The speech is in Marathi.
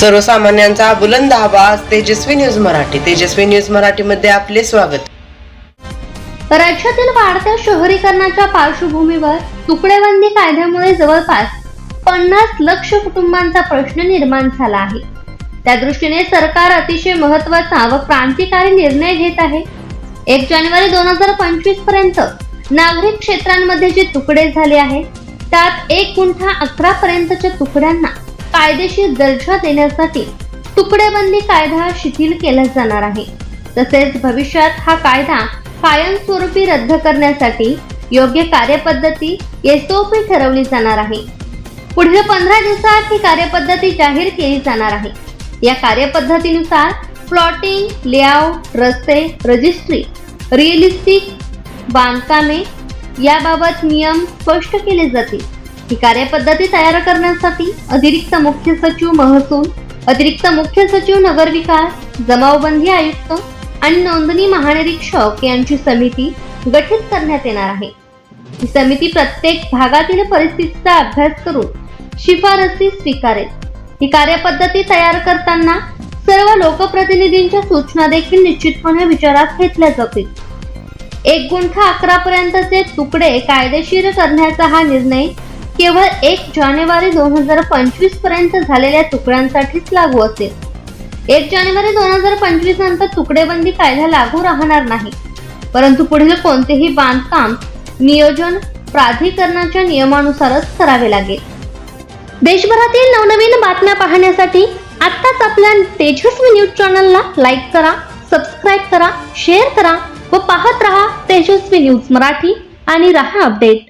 सर्वसामान्यांचा बुलंद आवाज तेजस्वी न्यूज मराठी. तेजस्वी न्यूज मराठी मध्ये आपले स्वागत. राज्यातील वाढत्या शहरीकरणाच्या पार्श्वभूमीवर तुकडेबंदी कायद्यामुळे जवळपास पन्नास लक्ष कुटुंबांचा प्रश्न निर्माण झाला आहे. त्या दृष्टीने सरकार अतिशय महत्त्वाचा व क्रांतिकारी निर्णय घेत आहे. एक जानेवारी दोन हजार पंचवीसपर्यंत नागरिक क्षेत्रांमध्ये जे तुकडे झाले आहेत त्यात एक गुंठा अकरा पर्यंतच्या तुकड्यांना कायदेशीर दर्जा देण्यासाठी तुकडेबंदी कायदा शिथिल केला जाणार आहे. तसेच भविष्यात हा कायदा कायमस्वरूपी रद्द करण्यासाठी योग्य कार्यपद्धती एसओपी ठरवली जाणार आहे. पुढील पंधरा दिवसात ही कार्यपद्धती जाहीर केली जाणार आहे. या कार्यपद्धतीनुसार प्लॉटिंग लेआउट रस्ते रजिस्ट्री रिअलिस्टिक बांधकामे याबाबत नियम स्पष्ट केले जातील. ही कार्यपद्धती तयार करण्यासाठी अतिरिक्त मुख्य सचिव महसूल अतिरिक्त मुख्य सचिव नगरविकास जमावबंदी आयुक्त आणि नोंदणी महानिरीक्षक यांची समिती गठीत करण्यात येणार आहे. ही समिती प्रत्येक भागातील परिस्थितीचा अभ्यास करून शिफारसी स्वीकारेल. ही कार्यपद्धती तयार करताना सर्व लोकप्रतिनिधींच्या सूचना देखील निश्चितपणे विचारात घेतल्या जातील. एक गुंठा अकरा पर्यंतचे तुकडे कायदेशीर करण्याचा हा निर्णय केवळ एक जानेवारी दोन हजार पंचवीसपर्यंत झालेल्या तुकड्यांसाठीच लागू असेल. एक जानेवारी दोन हजार पंचवीस नंतर तुकडेबंदी कायदा लागू राहणार नाही. परंतु पुढील कोणतेही बांधकाम नियोजन प्राधिकरणाच्या नियमानुसारच करावे लागेल. देशभरातील नवनवीन बातम्या पाहण्यासाठी आत्ताच आपल्या तेजस्वी न्यूज चॅनलला लाईक करा सबस्क्राईब करा शेअर करा व पाहत रहा तेजस्वी न्यूज मराठी आणि रहा अपडेट.